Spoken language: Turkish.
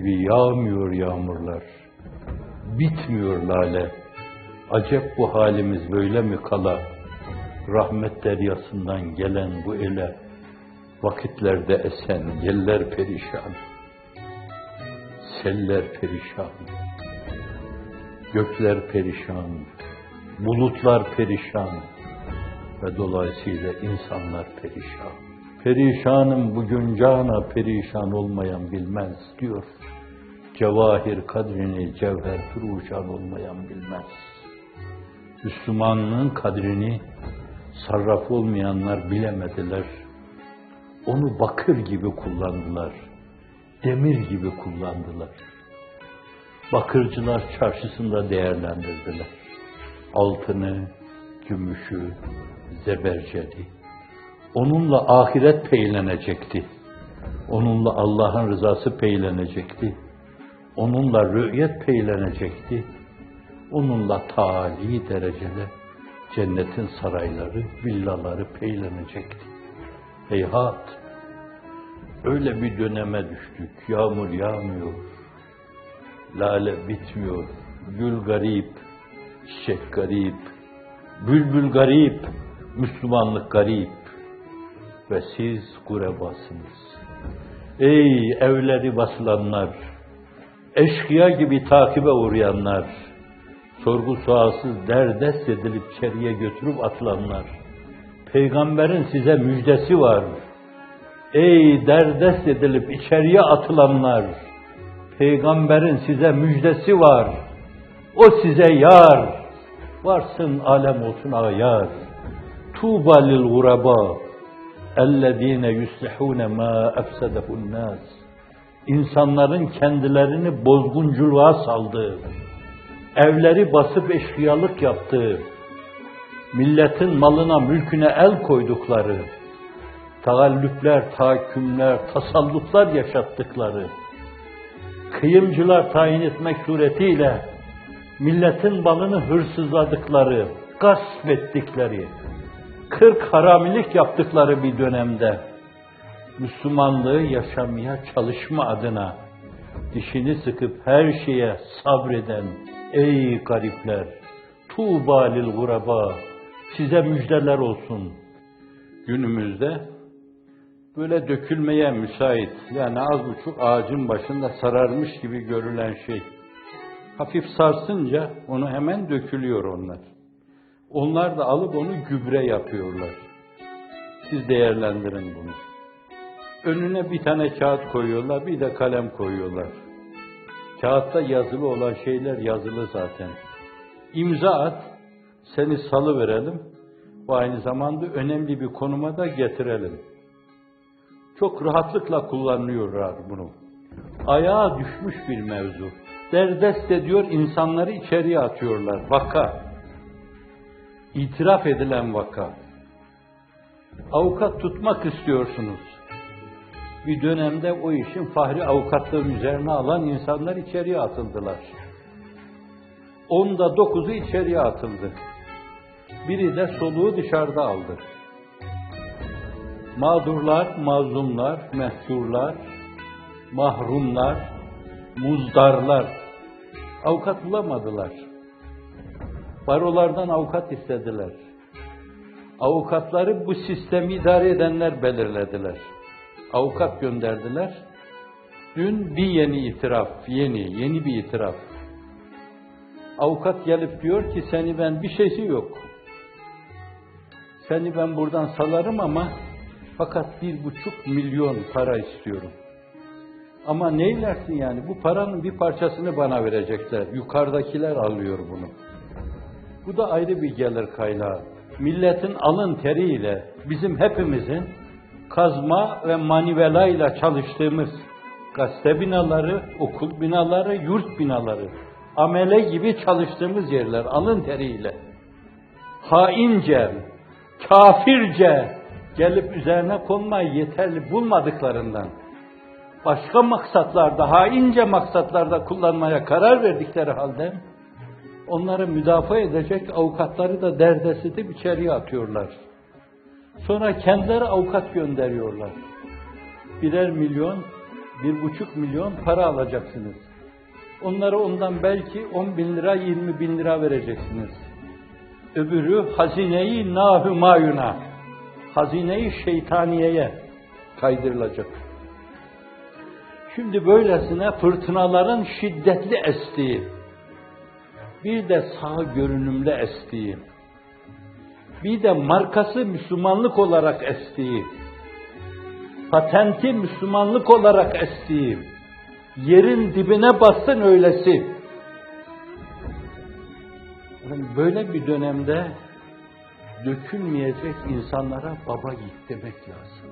gibi yağmıyor yağmurlar. Bitmiyor lale. Acep bu halimiz böyle mi kala? Rahmet deryasından gelen bu ele vakitlerde esen yeller perişan. Seller perişan. Gökler perişan. Bulutlar perişan. Ve dolayısıyla insanlar perişan. Perişanım bugün cana perişan olmayan bilmez diyor. Cevahir kadrini cevher furuşan olmayan bilmez. Müslümanlığın kadrini sarraf olmayanlar bilemediler. Onu bakır gibi kullandılar. Demir gibi kullandılar. Bakırcılar çarşısında değerlendirdiler. Altını, gümüşü, zebercedi. Onunla ahiret peylenecekti. Onunla Allah'ın rızası peylenecekti. Onunla rü'yet peylenecekti. Onunla tali derecede cennetin sarayları, villaları peylenecekti. Heyhat! Öyle bir döneme düştük. Yağmur yağmıyor. Lale bitmiyor. Gül garip, çiçek garip, bülbül garip, Müslümanlık garip ve siz gurebasınız. Ey evleri basılanlar, eşkıya gibi takibe uğrayanlar, sorgu sualsız derdest edilip içeriye götürüp atılanlar, peygamberin size müjdesi var. Ey derdest edilip içeriye atılanlar, peygamberin size müjdesi var. O size yar, varsın alem olsun ayar. Tuğba lil guraba, ellezine yuslihune ma efsedehu'n nas. İnsanların kendilerini bozgunculuğa saldığı, evleri basıp eşkıyalık yaptığı, milletin malına, mülküne el koydukları, taallüpler, tahakkümler, tasallutlar yaşattıkları, kıyımcılar tayin etmek suretiyle milletin balını hırsızladıkları, gasp ettikleri, kırk haramilik yaptıkları bir dönemde Müslümanlığı yaşamaya çalışma adına dişini sıkıp her şeye sabreden ey garipler, tuğba lil guraba, size müjdeler olsun. Günümüzde böyle dökülmeye müsait, yani az buçuk ağacın başında sararmış gibi görülen şey, hafif sarsınca onu hemen dökülüyor onlar. Onlar da alıp onu gübre yapıyorlar. Siz değerlendirin bunu. Önüne bir tane kağıt koyuyorlar, bir de kalem koyuyorlar. Kağıtta yazılı olan şeyler yazılı zaten. İmza at, seni salı verelim. Bu aynı zamanda önemli bir konuma da getirelim. Çok rahatlıkla kullanıyorlar bunu. Ayağa düşmüş bir mevzu. Derdest ediyor, insanları içeriye atıyorlar. Vaka. İtiraf edilen vaka. Avukat tutmak istiyorsunuz. Bir dönemde o işin fahri avukatlığın üzerine alan insanlar içeriye atıldılar. Onda dokuzu içeriye atıldı. Biri de soluğu dışarıda aldı. Mağdurlar, mazlumlar, mehsurlar, mahrumlar, muzdarlar avukat bulamadılar. Barolardan avukat istediler. Avukatları bu sistemi idare edenler belirlediler. Avukat gönderdiler. Dün bir yeni itiraf, yeni, yeni bir itiraf. Avukat gelip diyor ki seni ben bir şeysi yok. Seni ben buradan salarım ama fakat bir buçuk milyon para istiyorum. Ama neylersin yani? Bu paranın bir parçasını bana verecekler. Yukarıdakiler alıyor bunu. Bu da ayrı bir gelir kaynağı. Milletin alın teriyle bizim hepimizin kazma ve manivelayla çalıştığımız gazete binaları, okul binaları, yurt binaları, amele gibi çalıştığımız yerler alın teriyle. Haince, kafirce gelip üzerine konmayı yeterli bulmadıklarından başka maksatlarda, haince maksatlarda kullanmaya karar verdikleri halde onları müdafaa edecek avukatları da derdest edip içeriye atıyorlar. Sonra kendileri avukat gönderiyorlar. Birer milyon, bir buçuk milyon para alacaksınız. Onlara ondan belki 10 bin lira, 20 bin lira vereceksiniz. Öbürü hazineyi nahümayuna, hazineyi şeytaniyeye kaydırılacak. Şimdi böylesine fırtınaların şiddetli estiği, bir de sağ görünümlü estiği, bir de markası Müslümanlık olarak estiği, patenti Müslümanlık olarak estiği, yerin dibine bassın öylesi. Böyle bir dönemde dökülmeyecek insanlara baba git demek lazım.